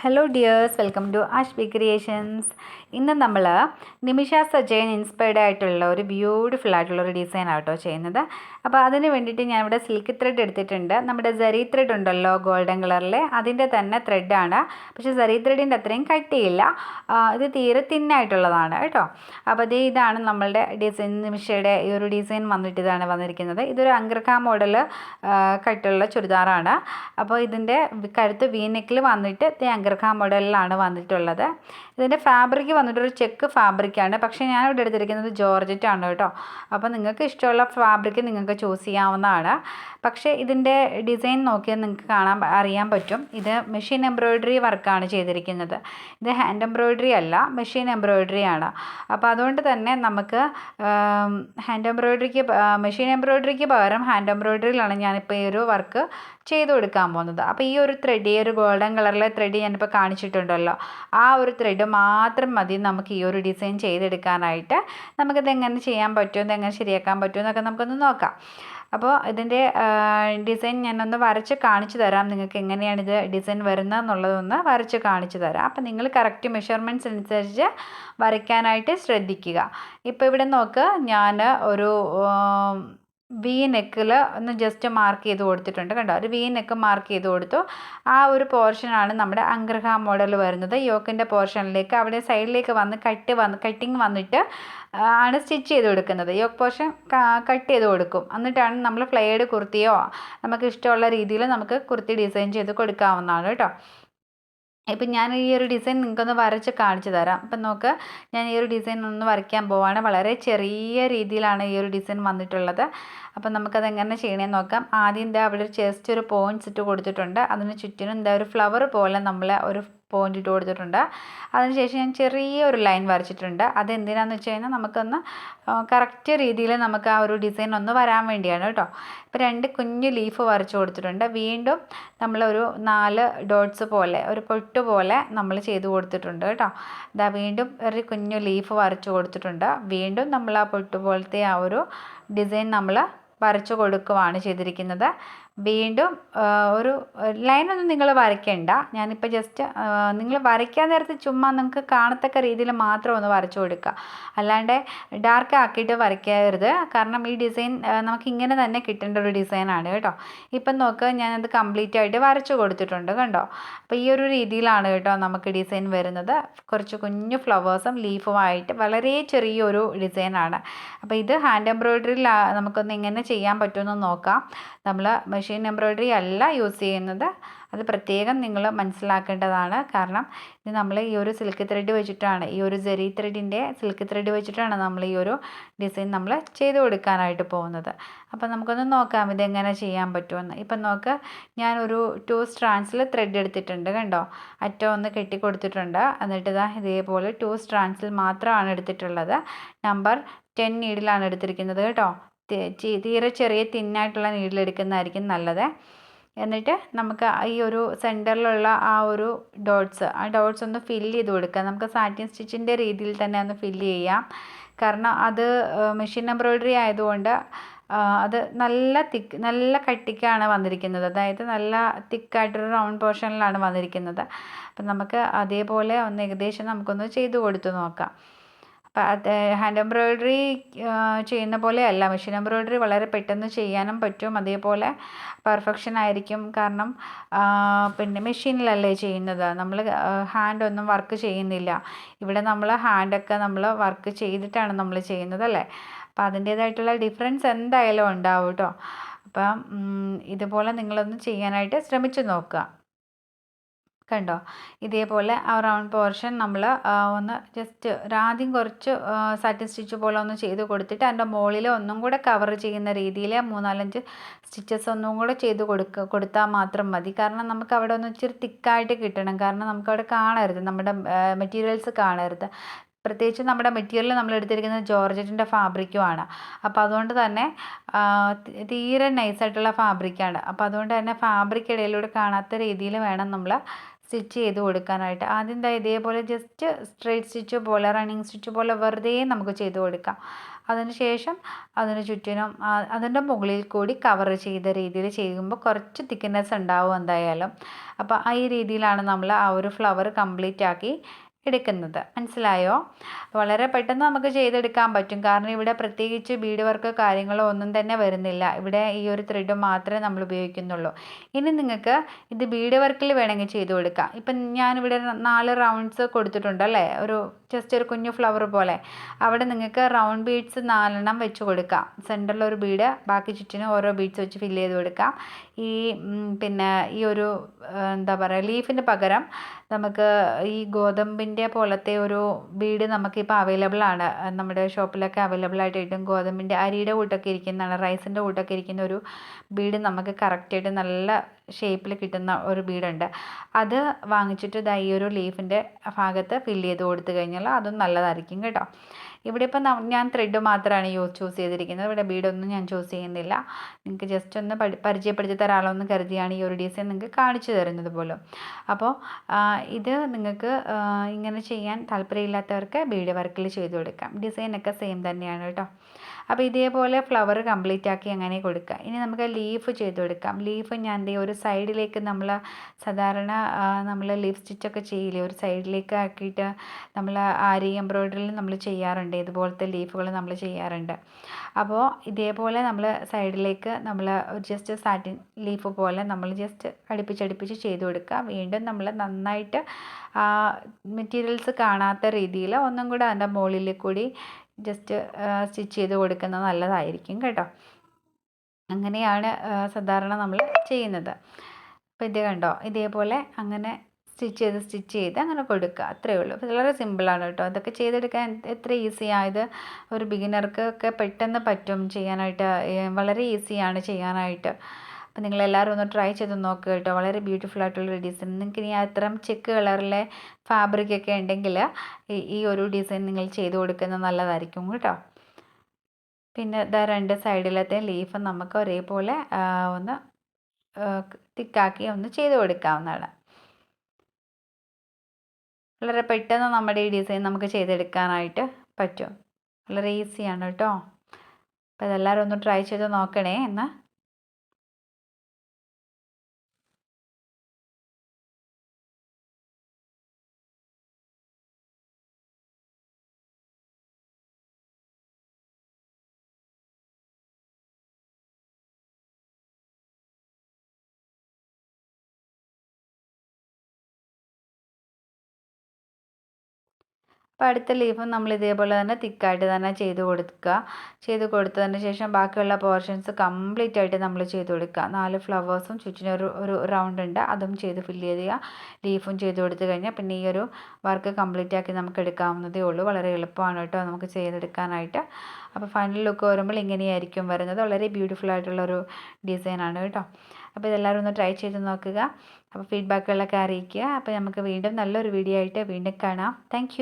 hello dears welcome to Ashby creations ഇന്ന് നമ്മൾ Nimisha Sajayan inspired ആയിട്ടുള്ള ഒരു ബ്യൂട്ടിഫുൾ ആയിട്ടുള്ള ഒരു ഡിസൈൻ ആട്ടോ ചെയ്യുന്നത്. അപ്പോൾ അതിന് വേണ്ടിയിട്ട് ഞാൻ ഇവിടെ സിൽക്ക് ത്രെഡ് എടുത്തിട്ടുണ്ട്. നമ്മുടെ സരി ത്രെഡ് ഉണ്ടല്ലോ ഗോൾഡൻ കളറിലെ അതിന്റെ തന്നെ ത്രെഡാണ് പക്ഷേ സരി ത്രെഡിന്റെ അത്രയും കട്ടിയില്ല. ഇത് തീരെ തിന്നായിട്ടുള്ളതാണ് കേട്ടോ. അപ്പോൾ ഇത് ഇതാണ് നമ്മളുടെ ഡിസൈൻ നിമിഷയുടെ ഈ ഒരു ഡിസൈൻ വന്നിട്ട് ഇതാണ് വന്നിരിക്കുന്നത്. ഇതൊരു അങ്കർക്ക മോഡൽ കട്ടുള്ള ചുരിദാറാണ്. അപ്പോൾ ഇതിന്റെ കഴുത്ത് വീനെക്കിൽ വന്നിട്ട് അഗ്രക്ക മോഡലിലാണ് വന്നിട്ടുള്ളത്. ഇതിന്റെ ഫാബ്രിക് വന്നിട്ടൊരു ചെക്ക് ഫാബ്രിക്കാണ്. പക്ഷേ ഞാൻ ഇവിടെ എടുത്തിരിക്കുന്നത് ജോർജറ്റ് ആണ് കേട്ടോ. അപ്പോൾ നിങ്ങൾക്ക് ഇഷ്ടമുള്ള ഫാബ്രിക് നിങ്ങൾക്ക് ചൂസ് ചെയ്യാവുന്നതാണ്. പക്ഷേ ഇതിന്റെ ഡിസൈൻ നോക്കിയാൽ നിങ്ങൾക്ക് കാണാൻ അറിയാൻ പറ്റും. ഇത് മെഷീൻ എംബ്രോയിഡറി വർക്കാണ് ചെയ്തിരിക്കുന്നത്. ഇത് ഹാൻഡ് എംബ്രോയിഡറി അല്ല മെഷീൻ എംബ്രോയിഡറി ആണ്. അപ്പോൾ അതുകൊണ്ട് തന്നെ നമുക്ക് ഹാൻഡ് എംബ്രോയിഡറിക്ക് മെഷീൻ എംബ്രോയിഡറിക്ക് പകരം ഹാൻഡ് എംബ്രോയിഡറിയിലാണ് ഞാനിപ്പോൾ ഈ ഒരു വർക്ക് ചെയ്ത് കൊടുക്കാൻ പോകുന്നത്. അപ്പോൾ ഈ ഒരു ത്രെഡ് ഈ ഒരു ഗോൾഡൻ കളറിലെ ത്രെഡ് ഞാനിപ്പോൾ കാണിച്ചിട്ടുണ്ടല്ലോ. ആ ഒരു ത്രെഡ് മാത്രം മതി നമുക്ക് ഈ ഒരു ഡിസൈൻ ചെയ്തെടുക്കാനായിട്ട്. നമുക്കിത് എങ്ങനെ ചെയ്യാൻ പറ്റുമോ ഇത് എങ്ങനെ ശരിയാക്കാൻ പറ്റുമോ എന്നൊക്കെ നമുക്കൊന്ന് നോക്കാം. അപ്പോൾ ഇതിന്റെ ഡിസൈൻ ഞാനൊന്ന് വരച്ച് കാണിച്ചു തരാം. നിങ്ങൾക്ക് എങ്ങനെയാണ് ഇത് ഡിസൈൻ വരുന്നത് എന്നുള്ളതൊന്ന് വരച്ച് കാണിച്ചു തരാം. അപ്പോൾ നിങ്ങൾ കറക്റ്റ് മെഷർമെന്റ്സ് അനുസരിച്ച് വരയ്ക്കാനായിട്ട് ശ്രദ്ധിക്കുക. ഇപ്പോൾ ഇവിടെ നോക്ക് ഞാൻ ഒരു വി നെക്കിൽ ഒന്ന് ജസ്റ്റ് മാർക്ക് ചെയ്ത് കൊടുത്തിട്ടുണ്ട് കണ്ടോ? ഒരു വി നെക്ക് മാർക്ക് ചെയ്ത് കൊടുത്തു. ആ ഒരു പോർഷനാണ് നമ്മുടെ അഗ്രഹ മോഡൽ വരുന്നത്. യോക്കിന്റെ പോർഷനിലേക്ക് അവിടെ സൈഡിലേക്ക് വന്ന് കട്ട് വന്ന് കട്ടിങ് വന്നിട്ട് ആണ് സ്റ്റിച്ച് ചെയ്ത് കൊടുക്കുന്നത്. യോക്ക് പോർഷൻ കട്ട് ചെയ്ത് കൊടുക്കും. എന്നിട്ടാണ് നമ്മൾ ഫ്ലെയർഡ് കുർത്തിയോ നമുക്ക് ഇഷ്ടമുള്ള രീതിയിൽ നമുക്ക് കുർത്തി ഡിസൈൻ ചെയ്ത് കൊടുക്കാവുന്നതാണ് കേട്ടോ. ഇപ്പം ഞാൻ ഈ ഒരു ഡിസൈൻ നിങ്ങൾക്കൊന്ന് വരച്ച് കാണിച്ചു തരാം. ഇപ്പം നോക്ക് ഞാൻ ഈ ഒരു ഡിസൈൻ ഒന്ന് വരയ്ക്കാൻ പോവാണ്. വളരെ ചെറിയ രീതിയിലാണ് ഈ ഒരു ഡിസൈൻ വന്നിട്ടുള്ളത്. അപ്പം നമുക്കത് എങ്ങനെ ചെയ്യണമെന്ന് നോക്കാം. ആദ്യം എന്താ അവിടെ ഒരു ചെസ്റ്റ് ഒരു പോയിന്റ്സ് ഇട്ട് കൊടുത്തിട്ടുണ്ട്. അതിന് ചുറ്റിനും എന്താ ഒരു ഫ്ലവർ പോലെ നമ്മൾ ഒരു പോയിന്റ് ഇട്ട് കൊടുത്തിട്ടുണ്ട്. അതിനുശേഷം ഞാൻ ചെറിയ ഒരു ലൈൻ വരച്ചിട്ടുണ്ട്. അതെന്തിനാന്ന് വെച്ച് കഴിഞ്ഞാൽ നമുക്കൊന്ന് കറക്റ്റ് രീതിയിൽ നമുക്ക് ആ ഒരു ഡിസൈൻ ഒന്ന് വരാൻ വേണ്ടിയാണ് കേട്ടോ. ഇപ്പോൾ രണ്ട് കുഞ്ഞു ലീഫ് വരച്ച് കൊടുത്തിട്ടുണ്ട്. വീണ്ടും നമ്മളൊരു നാല് ഡോട്ട്സ് പോലെ ഒരു പൊട്ട് പോലെ നമ്മൾ ചെയ്ത് കൊടുത്തിട്ടുണ്ട് കേട്ടോ. ഇതാ വീണ്ടും ഒരു കുഞ്ഞു ലീഫ് വരച്ച് കൊടുത്തിട്ടുണ്ട്. വീണ്ടും നമ്മൾ ആ പൊട്ട് പോലത്തെ ആ ഒരു ഡിസൈൻ നമ്മൾ വരച്ച് കൊടുക്കുകയാണ് ചെയ്തിരിക്കുന്നത്. വീണ്ടും ഒരു ലൈനൊന്നും നിങ്ങൾ വരയ്ക്കേണ്ട. ഞാനിപ്പോൾ ജസ്റ്റ് നിങ്ങൾ വരയ്ക്കാൻ നേരത്തെ ചുമ്മാ നിങ്ങൾക്ക് കാണത്തക്ക രീതിയിൽ മാത്രം ഒന്ന് വരച്ചു കൊടുക്കുക അല്ലാണ്ട് ഡാർക്ക് ആക്കിയിട്ട് വരയ്ക്കരുത്. കാരണം ഈ ഡിസൈൻ നമുക്ക് ഇങ്ങനെ തന്നെ കിട്ടേണ്ട ഒരു ഡിസൈനാണ് കേട്ടോ. ഇപ്പം നോക്ക് ഞാനത് കംപ്ലീറ്റ് ആയിട്ട് വരച്ചു കൊടുത്തിട്ടുണ്ട് കണ്ടോ? അപ്പോൾ ഈ ഒരു രീതിയിലാണ് കേട്ടോ നമുക്ക് ഡിസൈൻ വരുന്നത്. കുറച്ച് കുഞ്ഞു ഫ്ലവേഴ്സും ലീഫുമായിട്ട് വളരെ ചെറിയൊരു ഡിസൈനാണ് അപ്പോൾ ഇത് ഹാൻഡ് എംബ്രോയ്ഡറിയിൽ നമുക്കൊന്ന് എങ്ങനെ ചെയ്യാൻ പറ്റുമെന്ന് നോക്കാം. നമ്മൾ മെഷീൻ എംബ്രോയ്ഡറി അല്ല യൂസ് ചെയ്യുന്നത്. അത് പ്രത്യേകം നിങ്ങൾ മനസ്സിലാക്കേണ്ടതാണ്. കാരണം ഇത് നമ്മൾ ഈ ഒരു സിൽക്ക് ത്രെഡ് വെച്ചിട്ടാണ് ഈ ഒരു ജെറി ത്രെഡിന്റെ സിൽക്ക് ത്രെഡ് വെച്ചിട്ടാണ് നമ്മൾ ഈ ഒരു ഡിസൈൻ നമ്മൾ ചെയ്ത് കൊടുക്കാനായിട്ട് പോകുന്നത്. അപ്പോൾ നമുക്കൊന്ന് നോക്കാം ഇതെങ്ങനെ ചെയ്യാൻ പറ്റുമെന്ന്. ഇപ്പം നോക്ക് ഞാനൊരു ടു സ്ട്രാൻസിൽ ത്രെഡ് എടുത്തിട്ടുണ്ട് കണ്ടോ? അറ്റം ഒന്ന് കെട്ടി കൊടുത്തിട്ടുണ്ട് എന്നിട്ട് ഇതാ ഇതേപോലെ ടു സ്ട്രാൻസിൽ മാത്രമാണ് എടുത്തിട്ടുള്ളത്. നമ്പർ ടെൻ നീഡിലാണ് എടുത്തിരിക്കുന്നത് കേട്ടോ. തീരെ ചെറിയ തിന്നായിട്ടുള്ള നീഡിൽ എടുക്കുന്നതായിരിക്കും നല്ലത്. എന്നിട്ട് നമുക്ക് ഈ ഒരു സെന്ററിലുള്ള ആ ഒരു ഡോട്ട്സ് ആ ഡോട്ട്സ് ഒന്ന് ഫില്ല് ചെയ്ത് കൊടുക്കുക നമുക്ക് സാറ്റിൻ സ്റ്റിച്ചിന്റെ രീതിയിൽ തന്നെ ഒന്ന് ഫില്ല് ചെയ്യാം. കാരണം അത് മെഷീൻ എംബ്രോയ്ഡറി ആയതുകൊണ്ട് അത് നല്ല തിക്ക് നല്ല കട്ടിക്കാണ് വന്നിരിക്കുന്നത്. അതായത് നല്ല തിക്കായിട്ടൊരു റൗണ്ട് പോർഷനിലാണ് വന്നിരിക്കുന്നത്. അപ്പം നമുക്ക് അതേപോലെ ഒന്ന് ഏകദേശം നമുക്കൊന്ന് ചെയ്ത് കൊടുത്ത് നോക്കാം. അത് ഹാൻഡ് എംബ്രോയിഡറി ചെയ്യുന്ന പോലെ അല്ല മെഷീൻ എംബ്രോയിഡറി വളരെ പെട്ടെന്ന് ചെയ്യാനും പറ്റും. അതേപോലെ പെർഫെക്ഷൻ ആയിരിക്കും. കാരണം പിന്നെ മെഷീനിലല്ലേ ചെയ്യുന്നത്. നമ്മൾ ഹാൻഡ് ഒന്നും വർക്ക് ചെയ്യുന്നില്ല. ഇവിടെ നമ്മൾ ഹാൻഡൊക്കെ നമ്മൾ വർക്ക് ചെയ്തിട്ടാണ് നമ്മൾ ചെയ്യുന്നത് അല്ലേ? അപ്പം അതിന്റേതായിട്ടുള്ള ഡിഫറൻസ് എന്തായാലും ഉണ്ടാവും കേട്ടോ അപ്പം ഇതുപോലെ നിങ്ങളൊന്ന് ചെയ്യാനായിട്ട് ശ്രമിച്ചു നോക്കുക. കണ്ടോ? ഇതേപോലെ ആ റൗണ്ട് പോർഷൻ നമ്മൾ ഒന്ന് ജസ്റ്റ് ആദ്യം കുറച്ച് സാറ്റിൻ സ്റ്റിച്ച് പോലെ ഒന്ന് ചെയ്ത് കൊടുത്തിട്ട് അതിന്റെ മുകളിൽ ഒന്നും കൂടെ കവർ ചെയ്യുന്ന രീതിയിൽ മൂന്നാലഞ്ച് സ്റ്റിച്ചസ് ഒന്നും കൂടെ ചെയ്ത് കൊടുക്കുക കൊടുത്താൽ മാത്രം മതി. കാരണം നമുക്ക് അവിടെ ഒന്ന് ഇച്ചിരി തിക്കായിട്ട് കിട്ടണം. കാരണം നമുക്ക് അവിടെ കാണരുത്. നമ്മുടെ മെറ്റീരിയൽസ് കാണരുത്. പ്രത്യേകിച്ച് നമ്മുടെ മെറ്റീരിയൽ നമ്മൾ എടുത്തിരിക്കുന്നത് ജോർജറ്റിന്റെ ഫാബ്രിക്കുമാണ് അപ്പോൾ അതുകൊണ്ട് തന്നെ തീരെ നൈസായിട്ടുള്ള ഫാബ്രിക്കാണ് അപ്പോൾ അതുകൊണ്ട് തന്നെ ഫാബ്രിക് ഇടയിലൂടെ കാണാത്ത രീതിയിൽ വേണം നമ്മൾ സ്റ്റിച്ച് ചെയ്ത് കൊടുക്കാനായിട്ട്. ആദ്യം ദാ ഇതേപോലെ ജസ്റ്റ് സ്ട്രെയിറ്റ് സ്റ്റിച്ച് പോലെ റണ്ണിങ് സ്റ്റിച്ച് പോലെ വെറുതെ നമുക്ക് ചെയ്ത് കൊടുക്കാം. അതിനുശേഷം അതിന് ചുറ്റിനും അതിന്റെ മുകളിൽ കൂടി കവർ ചെയ്ത രീതിയിൽ ചെയ്യുമ്പോൾ കുറച്ച് തിക്നെസ് ഉണ്ടാവും എന്തായാലും. അപ്പോൾ ആ ഈ രീതിയിലാണ് നമ്മൾ ആ ഒരു ഫ്ലവർ കംപ്ലീറ്റ് ആക്കി എടുക്കുന്നത്. മനസ്സിലായോ? വളരെ പെട്ടെന്ന് നമുക്ക് ചെയ്തെടുക്കാൻ പറ്റും. കാരണം ഇവിടെ പ്രത്യേകിച്ച് ബീഡ് വർക്ക് കാര്യങ്ങളോ ഒന്നും തന്നെ വരുന്നില്ല. ഇവിടെ ഈ ഒരു ത്രെഡ് മാത്രമേ നമ്മൾ ഉപയോഗിക്കുന്നുള്ളൂ. ഇനി നിങ്ങൾക്ക് ഇത് ബീഡ് വർക്കിൽ വേണമെങ്കിൽ ചെയ്ത് കൊടുക്കാം. ഇപ്പം ഞാനിവിടെ നാല് റൗണ്ട്സ് കൊടുത്തിട്ടുണ്ട് അല്ലേ? ഒരു ജസ്റ്റ് ഒരു കുഞ്ഞു ഫ്ലവർ പോലെ. അവിടെ നിങ്ങൾക്ക് റൗണ്ട് ബീഡ്സ് നാലെണ്ണം വെച്ച് കൊടുക്കാം. സെന്ററിൽ ഒരു ബീഡ് ബാക്കി ചുറ്റിനും ഓരോ ബീഡ്സ് വെച്ച് ഫില്ല് ചെയ്ത് കൊടുക്കാം. ഈ പിന്നെ ഈ ഒരു എന്താ പറയുക ലീഫിന് പകരം നമുക്ക് ഈ ഗോതമ്പിന്റെ പോലത്തെ ഒരു ബീഡ് നമുക്കിപ്പോൾ അവൈലബിൾ ആണ്. നമ്മുടെ ഷോപ്പിലൊക്കെ അവൈലബിൾ ആയിട്ട് കിട്ടും ഗോതമ്പിന്റെ അരിയുടെ കൂട്ടൊക്കെ ഇരിക്കുന്നതാണ് റൈസിന്റെ കൂട്ടൊക്കെ ഇരിക്കുന്ന ഒരു ബീഡ് നമുക്ക് കറക്റ്റായിട്ട് നല്ല ഷേപ്പിൽ കിട്ടുന്ന ഒരു ബീഡുണ്ട്. അത് വാങ്ങിച്ചിട്ട് ദാ ഈ ഒരു ലീഫിന്റെ ഭാഗത്ത് ഫില്ല് ചെയ്ത് കൊടുത്തു കഴിഞ്ഞാൽ അതും നല്ലതായിരിക്കും കേട്ടോ. ഇവിടെ ഇപ്പം ഞാൻ ത്രെഡ് മാത്രമാണ് യൂസ് ചൂസ് ചെയ്തിരിക്കുന്നത്. ഇവിടെ ബീഡൊന്നും ഞാൻ ചൂസ് ചെയ്യുന്നില്ല. നിങ്ങൾക്ക് ജസ്റ്റ് ഒന്ന് പരിചയപ്പെടുത്തി തരാമല്ലോ എന്ന് കരുതിയാണ് ഈ ഒരു ഡിസൈൻ നിങ്ങൾക്ക് കാണിച്ചു തരുന്നത് പോലും. അപ്പോൾ ഇത് നിങ്ങൾക്ക് ഇങ്ങനെ ചെയ്യാൻ താല്പര്യമില്ലാത്തവർക്ക് ബീഡ് വർക്കിൽ ചെയ്ത് കൊടുക്കാം. ഡിസൈനൊക്കെ സെയിം തന്നെയാണ് കേട്ടോ. അപ്പോൾ ഇതേപോലെ ഫ്ലവർ കംപ്ലീറ്റ് ആക്കി അങ്ങനെ കൊടുക്കുക ഇനി നമുക്ക് ലീഫ് ചെയ്ത് കൊടുക്കാം. ലീഫ് ഞാൻ ദേ ഒരു സൈഡിലേക്ക് നമ്മൾ സാധാരണ നമ്മൾ ലീഫ് സ്റ്റിച്ചൊക്കെ ചെയ്യില്ലേ? ഒരു സൈഡിലേക്ക് ആക്കിയിട്ട് നമ്മൾ ആരി എംബ്രോയ്ഡറിയിൽ നമ്മൾ ചെയ്യാറുണ്ട്. ഇതുപോലത്തെ ലീഫുകൾ നമ്മൾ ചെയ്യാറുണ്ട്. അപ്പോൾ ഇതേപോലെ നമ്മൾ സൈഡിലേക്ക് നമ്മൾ ജസ്റ്റ് സാറ്റിൻ ലീഫ് പോലെ നമ്മൾ ജസ്റ്റ് അടുപ്പിച്ചടുപ്പിച്ച് ചെയ്ത് കൊടുക്കുക വീണ്ടും നമ്മൾ നന്നായിട്ട് മെറ്റീരിയൽസ് കാണാത്ത രീതിയിൽ ഒന്നും കൂടെ അതിന്റെ മുകളിൽ കൂടി ജസ്റ്റ് സ്റ്റിച്ച് ചെയ്ത് കൊടുക്കുന്നത് നല്ലതായിരിക്കും കേട്ടോ. അങ്ങനെയാണ് സാധാരണ നമ്മൾ ചെയ്യുന്നത്. അപ്പോൾ ഇത് കണ്ടോ? ഇതേപോലെ അങ്ങനെ സ്റ്റിച്ച് ചെയ്ത് സ്റ്റിച്ച് ചെയ്ത് അങ്ങനെ കൊടുക്കുക. അത്രയേ ഉള്ളൂ. വളരെ സിമ്പിളാണ് കേട്ടോ. അതൊക്കെ ചെയ്തെടുക്കാൻ എത്ര ഈസിയായത് ഒരു ബിഗിനർക്ക് ഒക്കെ പെട്ടെന്ന് പറ്റും ചെയ്യാനായിട്ട്. വളരെ ഈസിയാണ് ചെയ്യാനായിട്ട്. അപ്പോൾ നിങ്ങളെല്ലാവരും ഒന്ന് ട്രൈ ചെയ്ത് നോക്കുക കേട്ടോ. വളരെ ബ്യൂട്ടിഫുൾ ആയിട്ടുള്ള ഡിസൈൻ നിങ്ങൾക്ക് ഇനി അത്തരം ചെക്ക് കളറിലെ ഫാബ്രിക് ഒക്കെ ഉണ്ടെങ്കിൽ ഈ ഒരു ഡിസൈൻ നിങ്ങൾ ചെയ്ത് കൊടുക്കുന്നത് നല്ലതായിരിക്കും കേട്ടോ. പിന്നെ ഇതാ രണ്ട് സൈഡിലത്തെ ലീഫ് നമുക്ക് ഒരേപോലെ ഒന്ന് തിക്കാക്കി ഒന്ന് ചെയ്ത് കൊടുക്കാവുന്നതാണ്. വളരെ പെട്ടെന്ന് നമ്മുടെ ഈ ഡിസൈൻ നമുക്ക് ചെയ്തെടുക്കാനായിട്ട് പറ്റും. വളരെ ഈസിയാണ് കേട്ടോ. അപ്പോൾ ഇതെല്ലാവരും ഒന്ന് ട്രൈ ചെയ്ത് നോക്കണേ. എന്നാൽ അപ്പോൾ അടുത്ത ലീഫും നമ്മൾ ഇതേപോലെ തന്നെ തിക്കായിട്ട് തന്നെ ചെയ്ത് കൊടുക്കുക. ചെയ്ത് കൊടുത്തതിന് ശേഷം ബാക്കിയുള്ള പോർഷൻസ് കംപ്ലീറ്റ് ആയിട്ട് നമ്മൾ ചെയ്ത് കൊടുക്കുക. നാല് ഫ്ലവേഴ്സും ചുറ്റിന് ഒരു ഒരു റൗണ്ട് ഉണ്ട്. അതും ചെയ്ത് ഫില്ല് ചെയ്യുക. ലീഫും ചെയ്ത് കൊടുത്തു കഴിഞ്ഞാൽ പിന്നെ ഈ ഒരു വർക്ക് കംപ്ലീറ്റ് ആക്കി നമുക്ക് എടുക്കാവുന്നതേ ഉള്ളൂ. വളരെ എളുപ്പമാണ് കേട്ടോ നമുക്ക് ചെയ്തെടുക്കാനായിട്ട്. അപ്പോൾ ഫൈനൽ ലുക്ക് വരുമ്പോൾ ഇങ്ങനെയായിരിക്കും വരുന്നത്. വളരെ ബ്യൂട്ടിഫുൾ ആയിട്ടുള്ളൊരു ഡിസൈനാണ് കേട്ടോ. അപ്പോൾ ഇതെല്ലാവരും ഒന്ന് ട്രൈ ചെയ്ത് നോക്കുക. അപ്പോൾ ഫീഡ്ബാക്കുകളൊക്കെ അറിയിക്കുക. അപ്പോൾ നമുക്ക് വീണ്ടും നല്ലൊരു വീഡിയോ ആയിട്ട് വീണ്ടും കാണാം. താങ്ക്